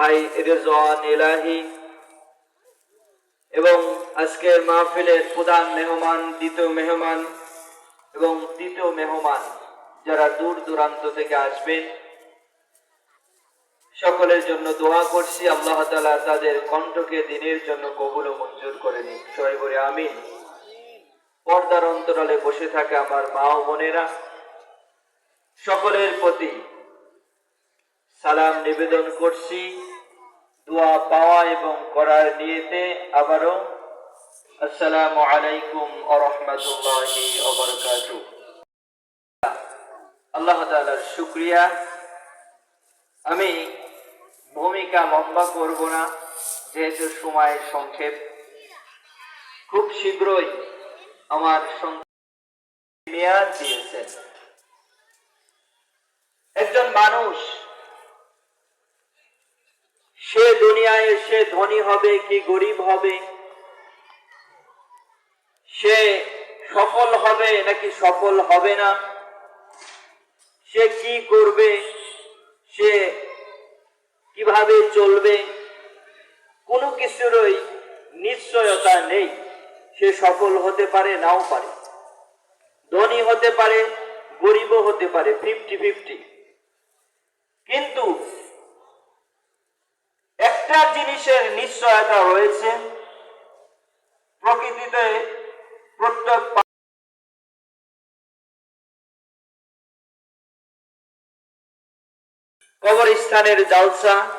ভাই রেজওয়ান এলাহি এবং আজকের মাহফিলের প্রধান মেহমান, দ্বিতীয় মেহমান এবং তৃতীয় মেহমান যারা দূর দূরান্ত থেকে আসবেন, সকলের জন্য দোয়া করছি। আল্লাহ তাআলা তাদের কণ্ঠকে দিনের জন্য কবুল ও মঞ্জুর করে নিন সবাই বলে আমিন। পর্দার অন্তরালে বসে থাকে আমার মা ও বোনেরা। সকলের প্রতি সালাম নিবেদন করছি। দোয়া পাওয়া এবং করার নিয়েতে আবারও আসসালামু আলাইকুম আ রহমতুল্লাহি আল্লাহ তাআলার শুক্রিয়া। আমি ভূমিকা লম্বা করব না, যেহেতু সময় সংক্ষেপ। খুব শীঘ্রই আমার মেয়াদ দিয়েছেন। একজন মানুষ সে এসে ধনী হবে কি গরিব হবে? সে সফল হবে নাকি সফল হবে না? সে কি করবে? সে কীভাবে চলবে? কোনো কিছুরই নিশ্চয়তা নেই। সে সফল হতে পারে, নাও পারে। ধনী হতে পারে, গরিবও হতে পারে ফিফটি ফিফটি কিন্তু একটা জিনিসের নিশ্চয়তা রয়েছে। প্রকৃতিতে প্রত্যেক কবরস্থানের জালসা।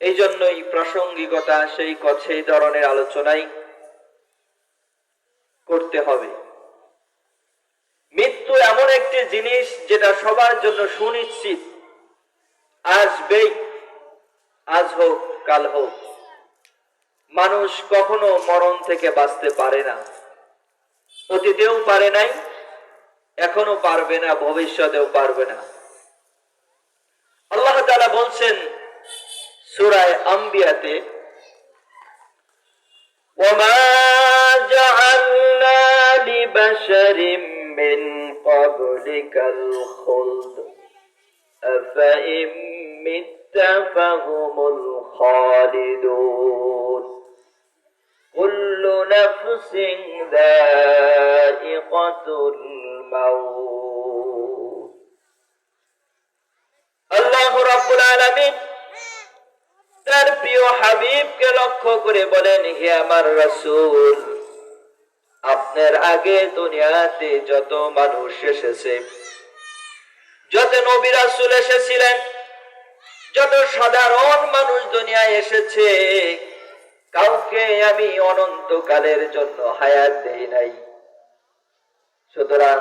এই জন্যই প্রাসঙ্গিকতা সেই সেই ধরনের আলোচনাই করতে হবে। মৃত্যু এমন একটি জিনিস যেটা সবার জন্য সুনিশ্চিত। আসবেই। আজ হোক কাল হোক মানুষ কখনো মরণ থেকে বাঁচতে পারে না অতীতেও পারে নাই এখনো পারবে না ভবিষ্যতেও পারবে না আল্লাহ তাআলা বলছেন সূরায় আম্বিয়াতে وما جعلنا لبشر من قبلك الخلد أفإن مت فهم الخالدون كل نفس ذائقة الموت আল্লাহ রাব্বুল আলামিন তার প্রিয় হাবিবকে লক্ষ্য করে বলেন হে আমার রাসূল আপনার আগে দুনিয়াতে যত মানুষ এসেছে যত নবী রাসূল এসেছিলেন যত সাধারণ মানুষ দুনিয়ায় এসেছে, কাউকে আমি অনন্তকালের জন্য হায়াত দেই নাই। সুতরাং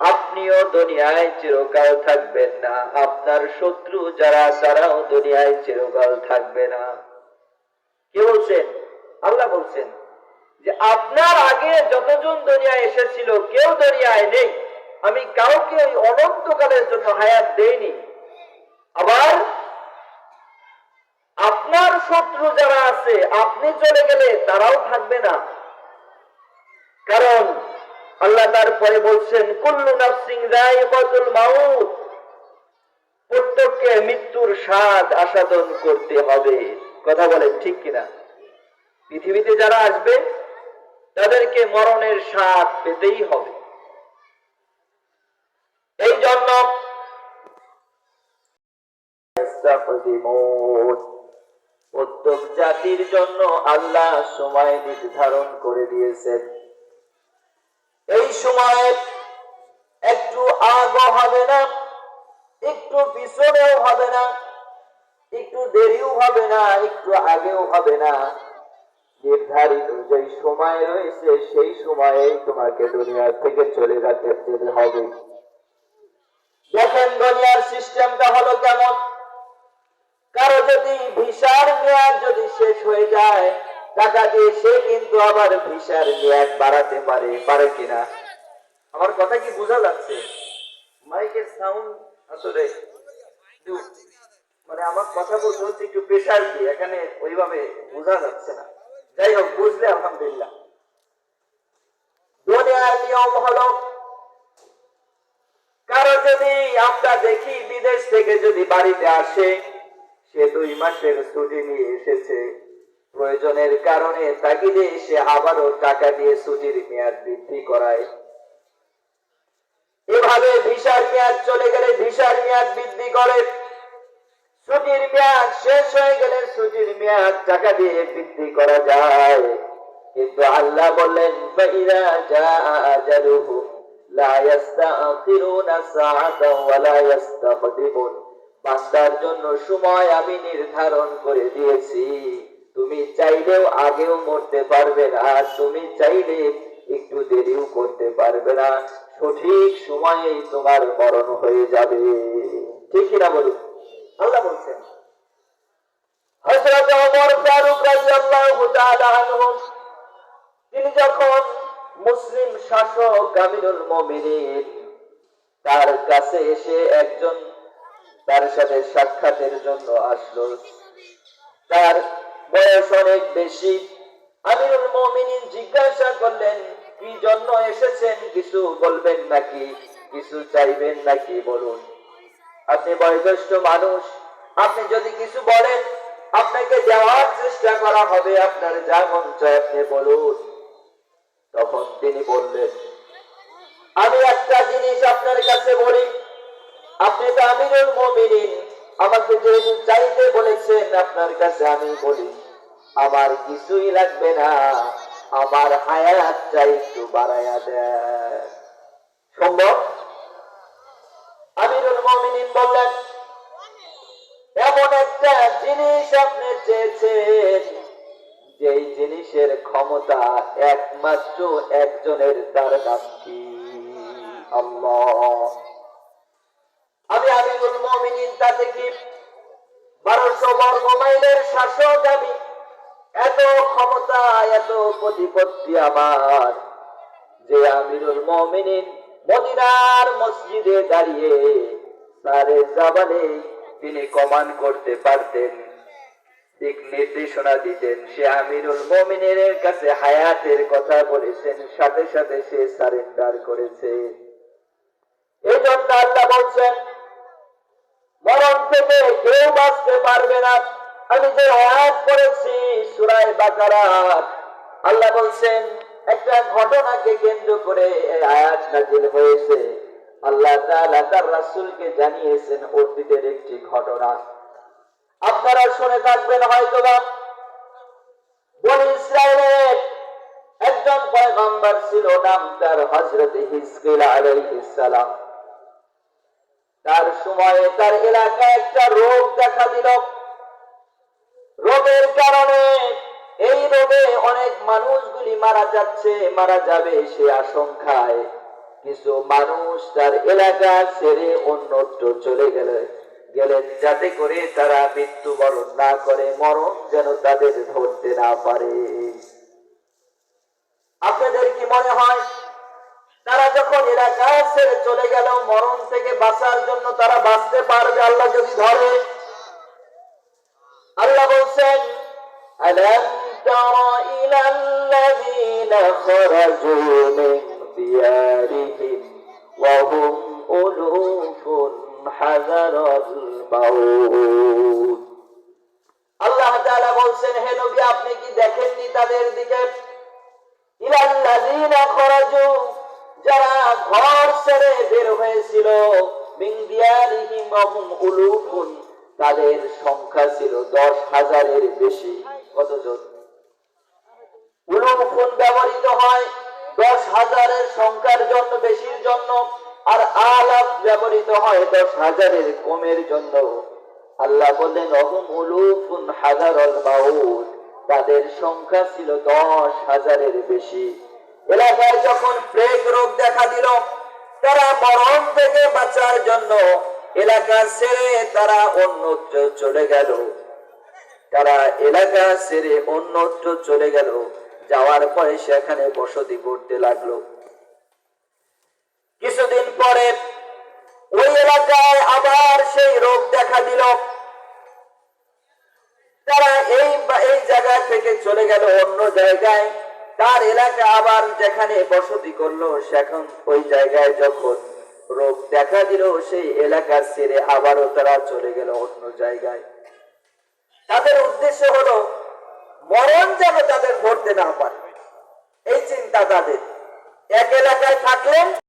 আপনিও দুনিয়ায় চিরকাল থাকবেন না। আপনার শত্রু যারা, তারাও দুনিয়ায় চিরকাল থাকবে না। কে বলছেন? আল্লাহ বলছেন যে, আপনার আগে যতজন দুনিয়ায় এসেছিল, কেউ দুনিয়ায় নেই। আমি কাউকে অনন্তকালের জন্য হায়াত দেইনি। আবার শত্রু যারা আছে, আপনি চলে গেলে তারাও থাকবে না। কারণ আল্লাহ তারপরে বলছেন, কুল্লু নাফসিং যায়িকাতুল মাউত। প্রত্যেককে মৃত্যুর স্বাদ আস্বাদন করতে হবে। কথা বলেন ঠিক কিনা? পৃথিবীতে যারা আসবে, তাদেরকে মরণের স্বাদ পেতেই হবে। এই জন্য প্রত্যেক জাতির জন্য আল্লাহ সময় নির্ধারণ করে দিয়েছেন। এই সময়ে একটু আগও হবে না, একটু পিছনেও হবে না, একটু দেরিও হবে না, একটু আগেও হবে না। নির্ধারিত যে সময় রয়েছে, সেই সময়ে তোমাকে দুনিয়া থেকে চলে যেতে হবে। দেখেন দুনিয়ার সিস্টেমটা হলো কেমন? কারও যদি ভিসার মেয়াদ যদি শেষ হয়ে যায়, টাকা দিয়ে সে কিন্তু আবার ভিসার মেয়াদ বাড়াতে পারে পারে কিনা? আমার কথা কি বোঝা যাচ্ছে? মাইকের সাউন্ড আসলে মানে আমার কথা বলতে হচ্ছে একটু প্রেশার দিয়ে, এখানে ওইভাবে বোঝা যাচ্ছে না। যাই হোক, বুঝলে আলহামদুলিল্লাহ। দুনিয়ার নিয়ম হলো, কারও যদি আমরা দেখি বিদেশ থেকে যদি বাড়িতে আসে সে দুই মাসের ছুটি নিয়ে এসেছে। প্রয়োজনের কারণে তাগিদে সে আবারও টাকা দিয়ে ছুটির মেয়াদ বৃদ্ধি করায়। এভাবে ভিসার মেয়াদ চলে গেলে ভিসার মেয়াদ বৃদ্ধি করে। ছুটির মেয়াদ শেষ হয়ে গেলে ছুটির মেয়াদ টাকা দিয়ে বৃদ্ধি করা যায়। কিন্তু আল্লাহ বললেন ফাইদা জাআ আজালুহুম, লা ইস্তাখিরুনা সাআতাও ওয়া লা ইস্তাকদিমুন বান্দার জন্য সময় আমি নির্ধারণ করে দিয়েছি। তুমি চাইলেও আগেও মরতে পারবে না তুমি চাইলে একটু দেরিও করতে পারবে না। সঠিক সময়েই তোমার মরণ হয়ে যাবে। ঠিক কিনা বলুন? আল্লাহ বলছেন ওমর ফারুক রাদিয়াল্লাহু তাআলা আনহু, তিনি যখন মুসলিম শাসক আমিরুল মুমিনিন, তার কাছে এসে একজন তার সাথে সাক্ষাতের জন্য আসলো। তার বয়স অনেক বেশি। আমিরুল মুমিনিন জিজ্ঞাসা করলেন, কি জন্য এসেছেন? কিছু বলবেন নাকি? কিছু চাইবেন নাকি? বলুন। আপনি বয়োজ্যেষ্ঠ মানুষ। আপনি যদি কিছু বলেন, আপনাকে দেওয়ার চেষ্টা করা হবে। আপনার যা মন চায় আপনি বলুন। তখন তিনি বললেন, আমি একটা জিনিস আপনার কাছে বলি। আপনি তো আমিরুল মমিনিন। আমাকে যেহেতু চাইতে বলেছেন, আপনার কাছে আমি বলি, আমার কিছুই লাগবে না। আমার হায়াতটা একটু বাড়াইয়া দেয় সম্ভব আমিরুল মমিনিন বললেন, এমন একটা জিনিস আপনি চেয়েছেন, যেই জিনিসের ক্ষমতা একমাত্র একজনের তার নাম কি? আল্লাহ আমি আমিরুল মমিনিন তাতে কি বর্গ শাসক আমি। এত ক্ষমতা, এত প্রতিপত্তি আমার যে আমিরুল মমিনিন মদিনার মসজিদে দাঁড়িয়ে সারে জাবানে তিনি কমান করতে পারতেন। দিক নির্দেশনা দিতেন, সে আমিরুল মমিনের কাছে হায়াতের কথা বলেছেন, সাথে সাথে সে সারেন্ডার করেছে। এই জন্য আল্লাহ বলছেন থেকে কেউ বাঁচতে পারবে না। আমি যে আয়াত করেছি সুরায় বাকারাত আল্লাহ বলছেন, একটা ঘটনাকে কেন্দ্র করে এই আয়াত নাজিল হয়েছে। আল্লাহ তাআলা তার রাসূলকে জানিয়েছেন, অতীতের একটি ঘটনা। আপনারা শুনে থাকবেন হয়তো বা বনি ইসরায়েলের একজন পয়গম্বর ছিল, নাম তার হযরত হিজকিল আলাইহিস সালাম। তার সময়ে তার এলাকায় একটা রোগ দেখা দিল। রোগের কারণে এই রোগে অনেক মানুষগুলি মারা যাচ্ছে, মারা যাবে সে আশঙ্কায়। কিছু মানুষ তার এলাকা ছেড়ে অন্যত্র চলে গেলে, গেলেন যাতে করে তারা মৃত্যুবরণ না করে, মরণ যেন তাদের ধরতে না পারে। আপনাদের কি মনে হয় তারা যখন এলাকা ছেড়ে চলে গেল মরণ থেকে বাঁচার জন্য তারা বাঁচতে পারবে আল্লাহ যদি ধরে আল্লাহ বলছেন ألم تر إلى الذين خرجوا من ديارهم وهم ألوف حذر الموت আল্লাহ তাআলা বলছেন হে নবী আপনি কি দেখেননি তাদের দিকে ইলাল্লাযীনা খরাজু যারা ঘর ছেড়ে বের হয়েছিল তাদের সংখ্যা ছিল দশ হাজারের বেশি। কতজন ব্যবহৃত হয় দশ হাজারের সংখ্যার জন্য, বেশির জন্য, আর আলাপ ব্যবহৃত হয় দশ হাজারের কমের জন্য। আল্লাহ বললেন, অহুম উলুফুন হাজার তাদের সংখ্যা ছিল দশ হাজারের বেশি। এলাকায় যখন প্লেগ রোগ দেখা দিল, তারা মরণ থেকে বাঁচার জন্য এলাকা ছেড়ে তারা অন্যত্র চলে গেল। তারা এলাকা ছেড়ে অন্যত্র চলে গেল। যাওয়ার পরে সেখানে বসতি করতে লাগল। কিছুদিন পরে ওই এলাকায় আবার সেই রোগ দেখা দিল। তারা এই এই জায়গা থেকে চলে গেল অন্য জায়গায়। তার এলাকা আবার যেখানে বসতি করল, সেখান ওই জায়গায় যখন রোগ দেখা দিল, সেই এলাকার ছেড়ে আবারও তারা চলে গেল অন্য জায়গায়। তাদের উদ্দেশ্য হলো, মরণ যেন তাদের ধরতে না পারে। এই চিন্তা তাদের। এক এলাকায় থাকলেন